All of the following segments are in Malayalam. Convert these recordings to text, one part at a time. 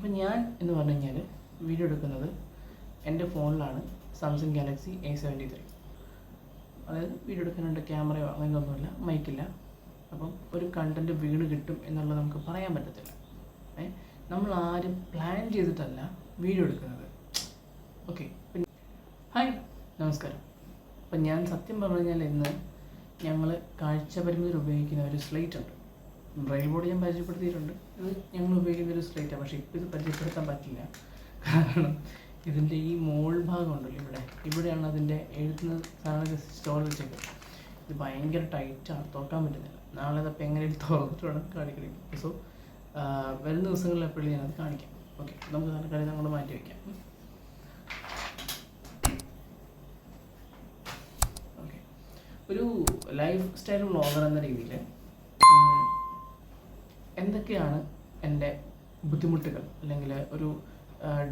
അപ്പം ഞാൻ എന്ന് പറഞ്ഞു കഴിഞ്ഞാൽ വീഡിയോ എടുക്കുന്നത് എന്റെ ഫോണിലാണ് Samsung Galaxy A seventy three അതായത് വീഡിയോ എടുക്കാനുണ്ട് ക്യാമറയോ അങ്ങനെയൊന്നുമില്ല മൈക്കില്ല അപ്പം ഒരു കണ്ടന്റ് വീണ് കിട്ടും എന്നുള്ളത് നമുക്ക് പറയാൻ പറ്റത്തില്ല. ഏ നമ്മൾ ആരും പ്ലാൻ ചെയ്തിട്ടല്ല വീഡിയോ എടുക്കുന്നത്. ഓക്കെ ഹായ് നമസ്കാരം. അപ്പം ഞാൻ സത്യം പറഞ്ഞു കഴിഞ്ഞാൽ ഇന്ന് ഞങ്ങൾ കാഴ്ച പരിമിതിയിൽ ഉപയോഗിക്കുന്ന ഒരു സ്ലേറ്റ് ഉണ്ട്. ബ്രെയിൽ ബോർഡ് ഞാൻ പരിചയപ്പെടുത്തിയിട്ടുണ്ട്. ഇത് ഞങ്ങൾ ഉപയോഗിക്കുന്ന ഒരു സ്ട്രേറ്റാണ് പക്ഷേ ഇപ്പോൾ ഇത് പരിചയപ്പെടുത്താൻ പറ്റില്ല. കാരണം ഇതിന്റെ ഈ മോൾ ഭാഗം ഉണ്ടല്ലോ ഇവിടെ. ഇവിടെയാണ് അതിന്റെ എഴുതുന്ന സാധനങ്ങൾ സ്റ്റോർ വെച്ചേക്കുന്നത്. ഇത് ഭയങ്കര ടൈറ്റാണ് തുറക്കാൻ പറ്റുന്നില്ല. നാളെ അതപ്പോൾ എങ്ങനെ തുറന്നിട്ട് വേണം കാണിക്കണം സോ വരുന്ന ദിവസങ്ങളിൽ എപ്പോഴും ഞാനത് കാണിക്കാം. ഓക്കെ നമുക്ക് തൽക്കാലം അങ്ങോട്ട് മാറ്റി വയ്ക്കാം ഒരു ലൈഫ് സ്റ്റൈൽ വ്ളോഗർ എന്ന രീതിയിൽ എന്തൊക്കെയാണ് എന്റെ ബുദ്ധിമുട്ടുകൾ? അല്ലെങ്കിൽ ഒരു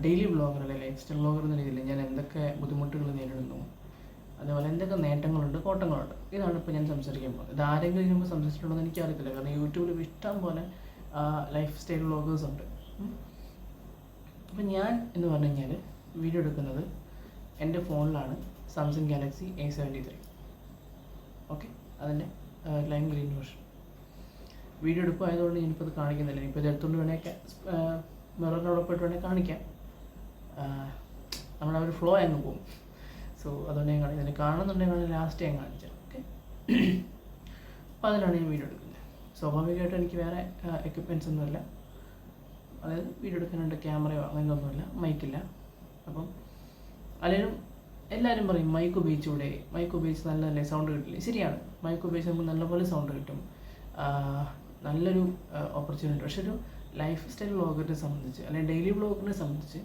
ഡെയിലി വ്ളോഗർ അല്ലെങ്കിൽ ലൈഫ് സ്റ്റൈൽ വ്ളോഗർ എന്ന രീതിയിൽ ഞാൻ എന്തൊക്കെ ബുദ്ധിമുട്ടുകൾ നേരിടുന്നു? അതേപോലെ എന്തൊക്കെ നേട്ടങ്ങളുണ്ട് കോട്ടങ്ങളുണ്ട്? ഇതാണ് ഇപ്പോൾ ഞാൻ സംസാരിക്കാൻ പോകുന്നത്. ഇത് ആരെങ്കിലും ഇതിനുമ്പോൾ സംസാരിച്ചിട്ടുണ്ടോ എന്ന് എനിക്കറിയത്തില്ല. കാരണം യൂട്യൂബിൽ ഇഷ്ടം പോലെ ലൈഫ് സ്റ്റൈൽ വ്ളോഗേഴ്സ് ഉണ്ട്. അപ്പം ഞാൻ എന്ന് പറഞ്ഞു കഴിഞ്ഞാൽ വീഡിയോ എടുക്കുന്നത് എന്റെ ഫോണിലാണ്. Samsung Galaxy A seventy three okay അതിന്റെ ലൈം ഗ്രീൻ വേർഷൻ വീഡിയോ എടുപ്പായതുകൊണ്ട് ഞാനിപ്പോൾ അത് കാണിക്കുന്നില്ല. ഇപ്പോൾ ഇത് എടുത്തുകൊണ്ട് വേണമെങ്കിൽ മിററിനോട് പോയിട്ട് വേണേൽ കാണിക്കാം. നമ്മുടെ ഒരു ഫ്ലോ അങ്ങ് പോകും. സോ അതുകൊണ്ട് ഞാൻ കാണിക്കുന്നത് കാണുന്നുണ്ടെങ്കിൽ ലാസ്റ്റ് ഞാൻ കാണിച്ചത് ഓക്കെ അപ്പോൾ അതിലാണ് ഞാൻ വീഡിയോ എടുക്കുന്നത്. സ്വാഭാവികമായിട്ടും എനിക്ക് വേറെ എക്യുപ്മെന്റ്സ് ഒന്നുമില്ല അതായത് വീഡിയോ എടുക്കാനുണ്ട് ക്യാമറയോ അങ്ങനെ ഒന്നുമില്ല മൈക്കില്ല അപ്പം അല്ലെങ്കിലും എല്ലാവരും പറയും മൈക്ക് ഉപയോഗിച്ചൂടെ? മൈക്ക് ഉപയോഗിച്ച് നല്ല നല്ല സൗണ്ട് കിട്ടില്ലേ? ശരിയാണ്. മൈക്ക് ഉപയോഗിച്ച് നമുക്ക് നല്ലപോലെ സൗണ്ട് കിട്ടും. നല്ലൊരു ഓപ്പർച്യൂണിറ്റി പക്ഷെ ഒരു ലൈഫ് സ്റ്റൈൽ വ്ളോഗറിനെ സംബന്ധിച്ച് അല്ലെങ്കിൽ ഡെയിലി വ്ളോഗറിനെ സംബന്ധിച്ച്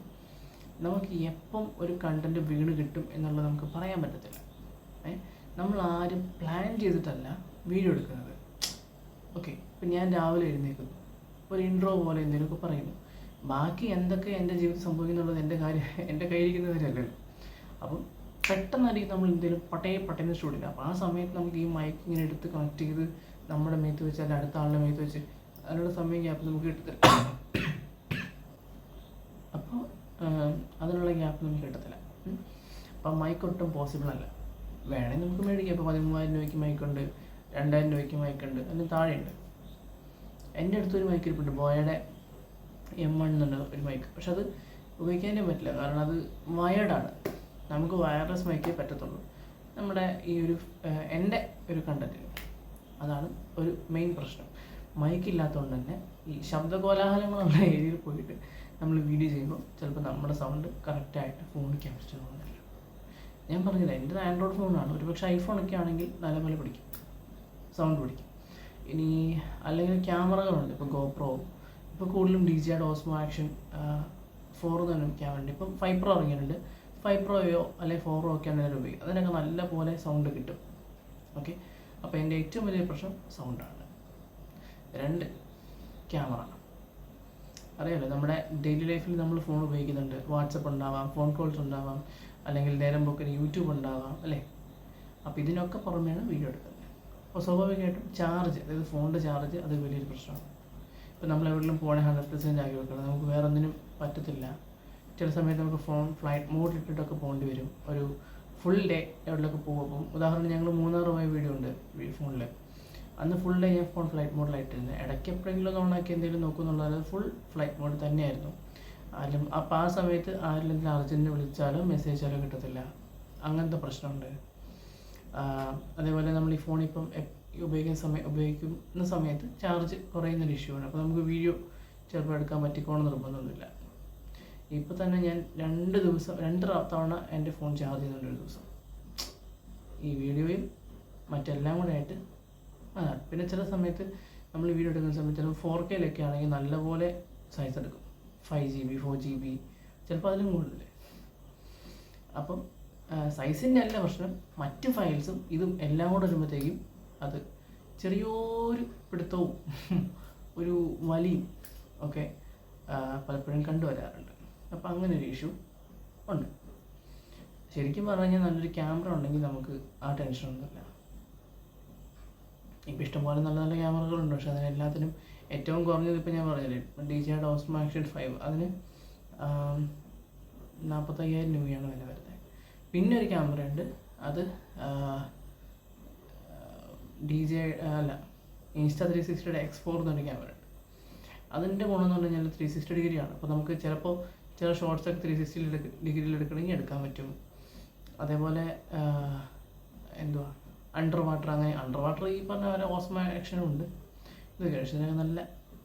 നമുക്ക് എപ്പം ഒരു കണ്ടന്റ് വീണ് കിട്ടും എന്നുള്ളത് നമുക്ക് പറയാൻ പറ്റത്തില്ല. ഏ? നമ്മൾ ആരും പ്ലാൻ ചെയ്തിട്ടല്ല വീഡിയോ എടുക്കുന്നത്. ഓക്കെ ഇപ്പം ഞാൻ രാവിലെ എഴുന്നേൽക്കുന്നു. ഒരു ഇൻട്രോ പോലെ എന്തെങ്കിലുമൊക്കെ പറയുന്നു. ബാക്കി എന്തൊക്കെ എന്റെ ജീവിതത്തിൽ സംഭവിക്കുന്നുള്ളത് എന്റെ കാര്യം എന്റെ കാര്യമല്ലല്ലോ അപ്പം പെട്ടെന്നായിരിക്കും നമ്മൾ എന്തെങ്കിലും പട്ടയെ പട്ടയെന്ന് സ്റ്റുഡിയോ അപ്പോൾ ആ സമയത്ത് നമുക്ക് ഈ മൈക്ക് ഇങ്ങനെ എടുത്ത് കണക്ട് ചെയ്ത് നമ്മുടെ മേത്ത് വെച്ച് അല്ലെങ്കിൽ അടുത്ത ആളുടെ മേത്ത് വെച്ച് അതിനുള്ള സമയം ഗ്യാപ്പ് നമുക്ക് കിട്ടത്തില്ല. അപ്പോൾ അതിനുള്ള ഗ്യാപ്പ് നമുക്ക് കിട്ടത്തില്ല. അപ്പം മൈക്ക് ഒട്ടും പോസിബിൾ അല്ല. വേണമെങ്കിൽ നമുക്ക് മേടിക്കാം. ഇപ്പോൾ പതിമൂവായിരം രൂപയ്ക്ക് മൈക്കുണ്ട് രണ്ടായിരം രൂപയ്ക്ക് മൈക്കുണ്ട് അതിന് താഴെയുണ്ട്. എന്റെ അടുത്തൊരു മൈക്ക് ഇരിപ്പുണ്ട് ബോയയുടെ എം വൺ എന്നുള്ള ഒരു മൈക്ക് പക്ഷെ അത് ഉപയോഗിക്കാനേ പറ്റില്ല. കാരണം അത് വയർഡാണ് നമുക്ക് വയർലെസ് മൈക്കേ പറ്റത്തുള്ളൂ. നമ്മുടെ ഈ ഒരു എന്റെ ഒരു കണ്ടന്റിന് അതാണ് ഒരു മെയിൻ പ്രശ്നം. മൈക്ക് ഇല്ലാത്തതുകൊണ്ട് തന്നെ ഈ ശബ്ദകോലാഹലങ്ങളുള്ള ഏരിയയിൽ പോയിട്ട് നമ്മൾ വീഡിയോ ചെയ്യുമ്പോൾ ചിലപ്പോൾ നമ്മുടെ സൗണ്ട് കറക്റ്റായിട്ട് ഫോണിൽ ക്യാപ്ചർ ചെയ്യുന്നില്ല ഞാൻ പറഞ്ഞില്ല എന്റെ ആൻഡ്രോയിഡ് ഫോണാണ് ഒരുപക്ഷെ ഐഫോണൊക്കെ ആണെങ്കിൽ നല്ലപോലെ പിടിക്കും. സൗണ്ട് പിടിക്കും. ഇനി അല്ലെങ്കിൽ ക്യാമറകളുണ്ട്. ഇപ്പോൾ ഗോപ്രോ ഇപ്പോൾ കൂടുതലും ഡി ജിയുടെ ഓസ്മോ ആക്ഷൻ ഫോർ തന്നെ ക്യാമറ ഇപ്പം ഫൈവ് പ്രോ ഇറങ്ങിയിട്ടുണ്ട്. ഫൈവ് പ്രോയോ അല്ലെങ്കിൽ ഫോറോ ഒക്കെയാണ് ഞാൻ ഉപയോഗിക്കുക അതിനൊക്കെ നല്ല പോലെ സൗണ്ട് കിട്ടും. ഓക്കെ അപ്പോൾ എന്റെ ഏറ്റവും വലിയ പ്രശ്നം സൗണ്ടാണ് രണ്ട് ക്യാമറ അറിയാലോ നമ്മുടെ ഡെയിലി ലൈഫിൽ നമ്മൾ ഫോൺ ഉപയോഗിക്കുന്നുണ്ട്. വാട്സപ്പ് ഉണ്ടാവാം ഫോൺ കോൾസ് ഉണ്ടാവാം അല്ലെങ്കിൽ നേരം പോക്കിന് യൂട്യൂബ് ഉണ്ടാവാം അല്ലേ? അപ്പോൾ ഇതിനൊക്കെ പുറമെയാണ് വീഡിയോ എടുക്കുന്നത്. അപ്പോൾ സ്വാഭാവികമായിട്ടും ചാർജ് അതായത് ഫോണിന്റെ ചാർജ് അത് വലിയൊരു പ്രശ്നമാണ്. ഇപ്പോൾ നമ്മൾ എവിടെയും ഫോണെ ഹൺഡ്രഡ് പെർസെന്റ് ആക്കി വെക്കണം. നമുക്ക് വേറെ ഒന്നിനും പറ്റത്തില്ല. ചില സമയത്ത് നമുക്ക് ഫോൺ ഫ്ലൈറ്റ് മോഡ് ഇട്ടിട്ടൊക്കെ പോകേണ്ടി വരും. ഒരു ഫുൾ ഡേ എവിടെയൊക്കെ പോകും. അപ്പം ഉദാഹരണം ഞങ്ങൾ മൂന്നാറ് പോയ വീഡിയോ ഉണ്ട് ഫോണിൽ അന്ന് ഫുൾ ഡേ ഞാൻ ഫോൺ ഫ്ലൈറ്റ് മോഡിലായിട്ടിരുന്നു ഇടയ്ക്ക് എപ്പോഴെങ്കിലും ഒന്ന് ഓണാക്കി എന്തെങ്കിലും നോക്കുന്നുള്ളത് ഫുൾ ഫ്ലൈറ്റ് മോഡ് തന്നെയായിരുന്നു. ആരും അപ്പോൾ ആ സമയത്ത് ആരെങ്കിലും അർജന്റ് വിളിച്ചാലോ മെസ്സേജ് അയച്ചാലോ കിട്ടത്തില്ല. അങ്ങനത്തെ പ്രശ്നമുണ്ട്. അതേപോലെ നമ്മൾ ഈ ഫോൺ ഇപ്പം ഉപയോഗിക്കുന്ന സമയം ഉപയോഗിക്കുന്ന സമയത്ത് ചാർജ് കുറയുന്നൊരു ഇഷ്യൂ ആണ്. അപ്പോൾ നമുക്ക് വീഡിയോ ചിലപ്പോൾ എടുക്കാൻ പറ്റിക്കോണം നിർബന്ധമൊന്നുമില്ല. ഇപ്പോൾ തന്നെ ഞാൻ രണ്ട് ദിവസം രണ്ട് തവണ എന്റെ ഫോൺ ചാർജ് ചെയ്യുന്നുണ്ട് ഒരു ദിവസം. ഈ വീഡിയോയും മറ്റെല്ലാം കൂടെ ആയിട്ട് അതാണ് പിന്നെ ചില സമയത്ത് നമ്മൾ വീഡിയോ എടുക്കുന്ന സമയത്ത് ചിലപ്പോൾ ഫോർ കെയിലൊക്കെ ആണെങ്കിൽ നല്ലപോലെ സൈസ് എടുക്കും. Five G B four G B ചിലപ്പോൾ അതിലും കൂടുതൽ. അപ്പം സൈസിന്റെ അല്ല പ്രശ്നം. മറ്റ് ഫയൽസും ഇതും എല്ലാം കൂടെ വരുമ്പോഴത്തേക്കും അത് ചെറിയൊരു പിടുത്തവും ഒരു വലിയും ഒക്കെ പലപ്പോഴും കണ്ടുവരാറുണ്ട്. അപ്പം അങ്ങനെ ഒരു ഇഷ്യൂ ഉണ്ട്. ശരിക്കും പറഞ്ഞു കഴിഞ്ഞാൽ നല്ലൊരു ക്യാമറ ഉണ്ടെങ്കിൽ നമുക്ക് ആ ടെൻഷൻ ഒന്നുമില്ല ഇപ്പം ഇഷ്ടംപോലെ നല്ല നല്ല ക്യാമറകളുണ്ട് പക്ഷെ അതിനെല്ലാത്തിനും ഏറ്റവും കുറഞ്ഞത് ഇപ്പോൾ ഞാൻ പറഞ്ഞില്ലേ ഡി ജിയുടെ ഡോസ് ആക്ഷൻ ഫൈവ് അതിന് നാൽപ്പത്തയ്യായിരം രൂപയാണ് വില വരുന്നത്. പിന്നെ ഒരു ക്യാമറ ഉണ്ട്. അത് ഡി ജെ അല്ല ഇൻസ്റ്റാ ത്രീ സിക്സ്റ്റിയുടെ എക്സ് ഫോർ എന്നൊരു ക്യാമറ ഉണ്ട്. അതിന്റെ ഗുണം എന്ന് പറഞ്ഞു കഴിഞ്ഞാൽ ത്രീ സിക്സ്റ്റി ഡിഗ്രിയാണ്. അപ്പോൾ നമുക്ക് ചിലപ്പോൾ ചില ഷോർട്സ് ഒക്കെ ത്രീ സിക്സ്റ്റി ഡിഗ്രിയിൽ എടുക്കണമെങ്കിൽ എടുക്കാൻ പറ്റും. അതേപോലെ എന്തുവാ? അണ്ടർ വാട്ടർ അങ്ങനെ അണ്ടർ വാട്ടർ ഈ പറഞ്ഞ പോലെ ഓസ്മ ആക്ഷനും ഉണ്ട്. ഇത് കഴിച്ചാൽ നല്ല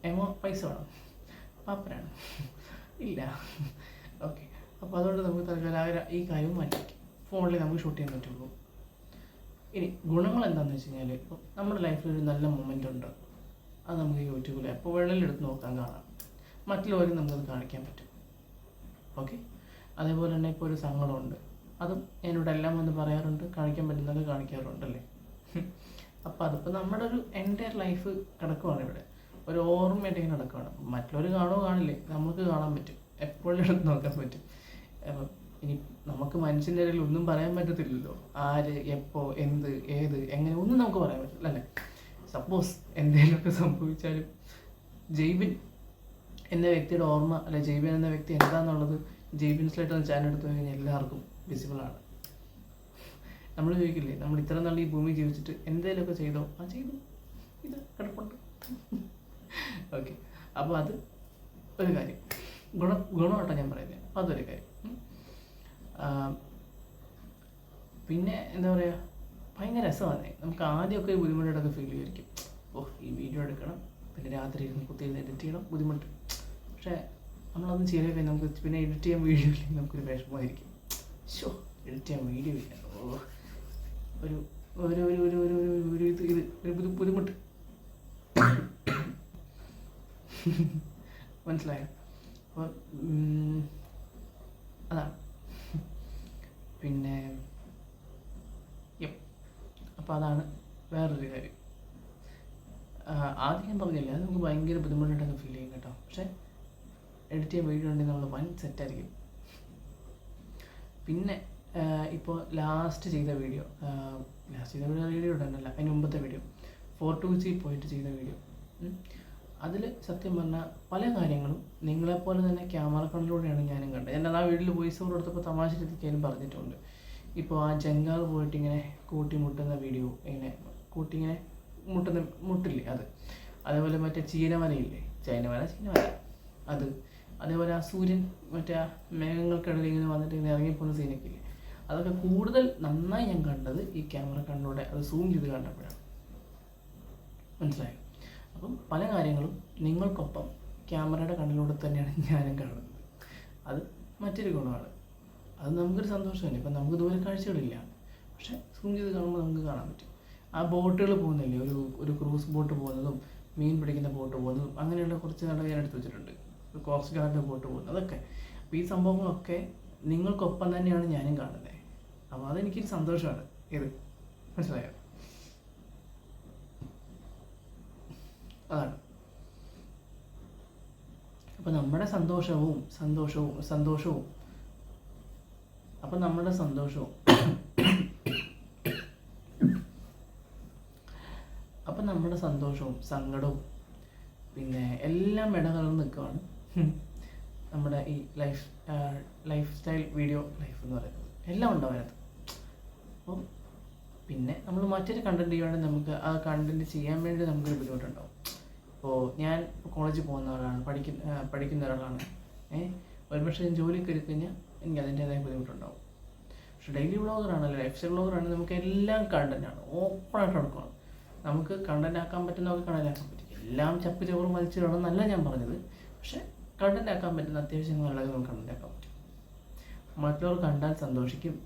എമോ പൈസ വേണം. പാപ്പരാണ് ഇല്ല. ഓക്കെ അപ്പോൾ അതുകൊണ്ട് നമുക്ക് തൽക്കാലം ഈ കാര്യം മാറ്റി ഫോണിൽ നമുക്ക് ഷൂട്ട് ചെയ്യാൻ പറ്റുള്ളൂ. ഇനി ഗുണങ്ങൾ എന്താണെന്ന് വെച്ച് കഴിഞ്ഞാൽ ഇപ്പോൾ നമ്മുടെ ലൈഫിൽ ഒരു നല്ല മൊമെന്റ് ഉണ്ട്. അത് നമുക്ക് യൂട്യൂബിൽ എപ്പോൾ വേണമെങ്കിലും എടുത്ത് നോക്കാൻ കാണാം. മറ്റുള്ളവരും നമുക്കത് കാണിക്കാൻ പറ്റും. ഓക്കെ അതേപോലെ തന്നെ ഇപ്പോൾ ഒരു സങ്കടമുണ്ട്. അതും എന്നോട് എല്ലാം വന്ന് പറയാറുണ്ട്. കാണിക്കാൻ പറ്റുന്നതൊക്കെ കാണിക്കാറുണ്ടല്ലേ? അപ്പോൾ അതിപ്പോൾ നമ്മുടെ ഒരു എന്റെ ലൈഫ് കിടക്കുവാണ് ഇവിടെ. ഒരു ഓർമ്മയായിട്ട് ഇങ്ങനെ കിടക്കുവാണ്. മറ്റുള്ളവർ കാണുമോ കാണില്ലേ? നമുക്ക് കാണാൻ പറ്റും. എപ്പോഴും എടുത്ത് നോക്കാൻ പറ്റും. അപ്പം ഇനി നമുക്ക് മനുഷ്യന്റെ ഇടയിൽ ഒന്നും പറയാൻ പറ്റത്തില്ലല്ലോ. ആര് എപ്പോൾ എന്ത് ഏത് എങ്ങനെ ഒന്നും നമുക്ക് പറയാൻ പറ്റില്ല അല്ലേ? സപ്പോസ് എന്തെങ്കിലുമൊക്കെ സംഭവിച്ചാലും ജെയ്ബിൻ എന്ന വ്യക്തിയുടെ ഓർമ്മ അല്ലെ ജെയ്ബിൻ എന്ന വ്യക്തി എന്താണെന്നുള്ളത് ജെയ്ബിൻ സ്ലേറ്റ് എന്ന ചാനൽ എടുത്തു കഴിഞ്ഞാൽ എല്ലാവർക്കും വിസിബിൾ ആണ്. നമ്മൾ ചോദിക്കില്ലേ നമ്മൾ ഇത്ര നാൾ ഈ ഭൂമി ജീവിച്ചിട്ട് എന്തെങ്കിലുമൊക്കെ ചെയ്തോ? ആ ചെയ്തു. ഇത് കിടപ്പുണ്ട്. ഓക്കെ അപ്പോൾ അത് ഒരു കാര്യം. ഗുണ ഗുണമായിട്ടാണ് ഞാൻ പറയുന്നത് അപ്പോൾ അതൊരു കാര്യം. പിന്നെ എന്താ പറയുക ഭയങ്കര രസമാണ് നമുക്ക് ആദ്യമൊക്കെ ബുദ്ധിമുട്ടായിട്ടൊക്കെ ഫീൽ ചെയ്യുമായിരിക്കും. ഓ ഈ വീഡിയോ എടുക്കണം. പിന്നെ രാത്രി ഇരുന്ന് കുത്തിയിരുന്ന് എഡിറ്റ് ചെയ്യണം. ബുദ്ധിമുട്ട്. പക്ഷേ നമ്മളൊന്നും ചെയ്യാൻ കഴിഞ്ഞാൽ നമുക്ക് പിന്നെ എഡിറ്റ് ചെയ്യാൻ വീഡിയോ ഇല്ലെങ്കിൽ നമുക്കൊരു വിഷമമായിരിക്കും. ഷോ എഡിറ്റ് ചെയ്യാൻ വീഡിയോ ഇല്ല. ഓ ഒരു ഒരു ഒരു ഒരു ഒരു ഒരു ഒരു ഇത് ഇത് ഒരു ബുദ്ധി ബുദ്ധിമുട്ട്. മനസ്സിലായോ? അപ്പോൾ അതാണ്. പിന്നെ അപ്പോൾ അതാണ് വേറൊരു കാര്യം. ആദ്യം ഞാൻ പറഞ്ഞില്ല? അത് നമുക്ക് ഭയങ്കര ബുദ്ധിമുട്ടായിട്ടൊക്കെ ഫീൽ ചെയ്യും കേട്ടോ. പക്ഷേ എഡിറ്റ് ചെയ്യാൻ വീഡിയോ ഉണ്ടെങ്കിൽ നമ്മൾ വൻ സെറ്റായിരിക്കും പിന്നെ ഇപ്പോൾ ലാസ്റ്റ് ചെയ്ത വീഡിയോ ലാസ്റ്റ് ചെയ്ത വീഡിയോ വീഡിയോ ഉണ്ടല്ല അതിന് മുമ്പത്തെ വീഡിയോ ഫോർ ടു സി പോയിട്ട് ചെയ്ത വീഡിയോ അതിൽ സത്യം പറഞ്ഞാൽ പല കാര്യങ്ങളും നിങ്ങളെപ്പോലെ തന്നെ ക്യാമറ കണ്ണിലൂടെയാണ് ഞാനും കണ്ടത്. ഞാൻ ആ വീട്ടിൽ വോയിസ് ഓവർ എടുത്തപ്പോൾ തമാശ രീതിക്കാനും പറഞ്ഞിട്ടുണ്ട്. ഇപ്പോൾ ആ ജങ്കാർ പോയിട്ട് ഇങ്ങനെ കൂട്ടിമുട്ടുന്ന വീഡിയോ ഇങ്ങനെ കൂട്ടി ഇങ്ങനെ മുട്ടുന്ന മുട്ടില്ലേ അത്. അതേപോലെ മറ്റേ ചീനമലയില്ലേ ചൈനമല ചീനമല അത്. അതേപോലെ ആ സൂര്യൻ മറ്റേ ആ മേഘങ്ങൾക്കിടയിൽ ഇങ്ങനെ വന്നിട്ട് ഇങ്ങനെ ഇറങ്ങിപ്പോകുന്ന സീനൊക്കെ ഇല്ലേ അതൊക്കെ കൂടുതൽ നന്നായി ഞാൻ കണ്ടത് ഈ ക്യാമറ കണ്ണിലൂടെ അത് സൂം ചെയ്ത് കണ്ടപ്പോഴാണ്. മനസ്സിലായോ? അപ്പം പല കാര്യങ്ങളും നിങ്ങൾക്കൊപ്പം ക്യാമറയുടെ കണ്ണിലൂടെ തന്നെയാണ് ഞാനും കാണുന്നത്. അത് മറ്റൊരു ഗുണമാണ്. അത് നമുക്കൊരു സന്തോഷമല്ലേ? ഇപ്പം നമുക്ക് ദൂരെ കാഴ്ചകളില്ല പക്ഷെ സൂം ചെയ്ത് കാണുമ്പോൾ നമുക്ക് കാണാൻ പറ്റും. ആ ബോട്ടുകൾ പോകുന്നില്ലേ? ഒരു ഒരു ക്രൂസ് ബോട്ട് പോകുന്നതും മീൻ പിടിക്കുന്ന ബോട്ട് പോകുന്നതും അങ്ങനെയുള്ള കുറച്ച് നല്ല ഞാൻ എടുത്ത് വെച്ചിട്ടുണ്ട്. കോസ്റ്റ് ഗാർഡിന്റെ ബോട്ട് പോകുന്നത്. അതൊക്കെ. അപ്പോൾ ഈ സംഭവങ്ങളൊക്കെ നിങ്ങൾക്കൊപ്പം തന്നെയാണ് ഞാനും കാണുന്നത് അപ്പോൾ അതെനിക്കൊരു സന്തോഷമാണ്. ഇത്. മനസ്സിലായോ? അതാണ്. അപ്പോൾ നമ്മുടെ സന്തോഷവും സന്തോഷവും സന്തോഷവും. അപ്പം നമ്മുടെ സന്തോഷവും അപ്പം നമ്മുടെ സന്തോഷവും സങ്കടവും പിന്നെ എല്ലാം ഇടകലർന്ന് നിൽക്കുകയാണ് നമ്മുടെ ഈ life lifestyle video life എന്ന് പറയുന്നത്. എല്ലാം ഉണ്ടാവും അതിനകത്ത്. അപ്പം പിന്നെ നമ്മൾ മറ്റൊരു കണ്ടന്റ് ചെയ്യുവാണെങ്കിൽ നമുക്ക് ആ കണ്ടന്റ് ചെയ്യാൻ വേണ്ടി നമുക്കൊരു ബുദ്ധിമുട്ടുണ്ടാവും. ഇപ്പോൾ ഞാൻ കോളേജിൽ പോകുന്ന ഒരാളാണ് പഠിക്കുന്ന പഠിക്കുന്ന ഒരാളാണ്. ഏഹ് ഒരുപക്ഷെ ഞാൻ ജോലി കയറി കഴിഞ്ഞാൽ എനിക്ക് അതിന്റെതായ ബുദ്ധിമുട്ടുണ്ടാവും. പക്ഷെ ഡെയിലി വ്ളോഗറാണല്ലോ ലൈഫ് സ്റ്റൈൽ വ്ളോഗറാണെങ്കിൽ നമുക്ക് എല്ലാം കണ്ടന്റാണ് ഓപ്പണായിട്ട് നടക്കണം നമുക്ക് കണ്ടന്റ് ആക്കാൻ പറ്റുന്നവർക്ക് കണ്ടന്റ് ആക്കാൻ പറ്റും. എല്ലാം ചപ്പ് ചവറും വലിച്ചിടണമെന്നല്ല ഞാൻ പറഞ്ഞത്. പക്ഷേ കണ്ടന്റ് ആക്കാൻ പറ്റുന്ന അത്യാവശ്യങ്ങളൊക്കെ നമുക്ക് കണ്ടന്റ് ആക്കാൻ പറ്റും. മറ്റുള്ളവർ കണ്ടാൽ സന്തോഷിക്കും.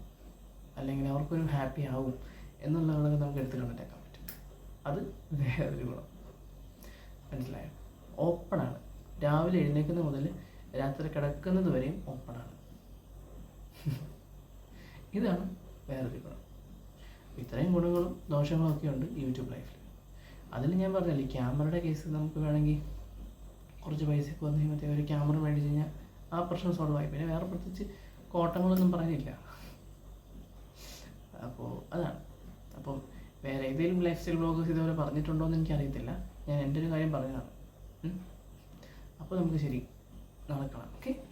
അല്ലെങ്കിൽ അവർക്കൊരു ഹാപ്പി ആവും എന്നുള്ളതൊക്കെ നമുക്ക് എടുത്ത് കണ്ടന്റ് ആക്കാൻ പറ്റും. അത് വേറെ വേറൊരു ഗുണം. മനസ്സിലായോ? ഓപ്പണാണ് രാവിലെ എഴുന്നേൽക്കുന്ന മുതൽ രാത്രി കിടക്കുന്നത് വരെയും ഓപ്പണാണ് ഇതാണ് വേറൊരു ഗുണം. ഇത്രയും ഗുണങ്ങളും ദോഷങ്ങളും ഒക്കെ ഉണ്ട് യൂട്യൂബ് ലൈഫിൽ അതിൽ ഞാൻ പറഞ്ഞില്ലേ ക്യാമറയുടെ കേസ് നമുക്ക് വേണമെങ്കിൽ കുറച്ച് പൈസയൊക്കെ വന്നു കഴിയുമ്പോഴത്തേ ഒരു ക്യാമറ മേടിച്ച് കഴിഞ്ഞാൽ ആ പ്രശ്നം സോൾവ് ആയി. പിന്നെ വേറെ പ്രത്യേകിച്ച് കോട്ടങ്ങളൊന്നും പറഞ്ഞില്ല. അപ്പോൾ അതാണ്. അപ്പം വേറെ ഏതെങ്കിലും ലൈഫ് സ്റ്റൈൽ ബ്ലോഗേഴ്സ് ഇതുവരെ പറഞ്ഞിട്ടുണ്ടോ എന്ന് എനിക്കറിയത്തില്ല. ഞാൻ എന്റെ ഒരു കാര്യം പറഞ്ഞതാണ്. അപ്പോൾ നമുക്ക് ശരി. നടക്കണം കാണാം. ഓക്കെ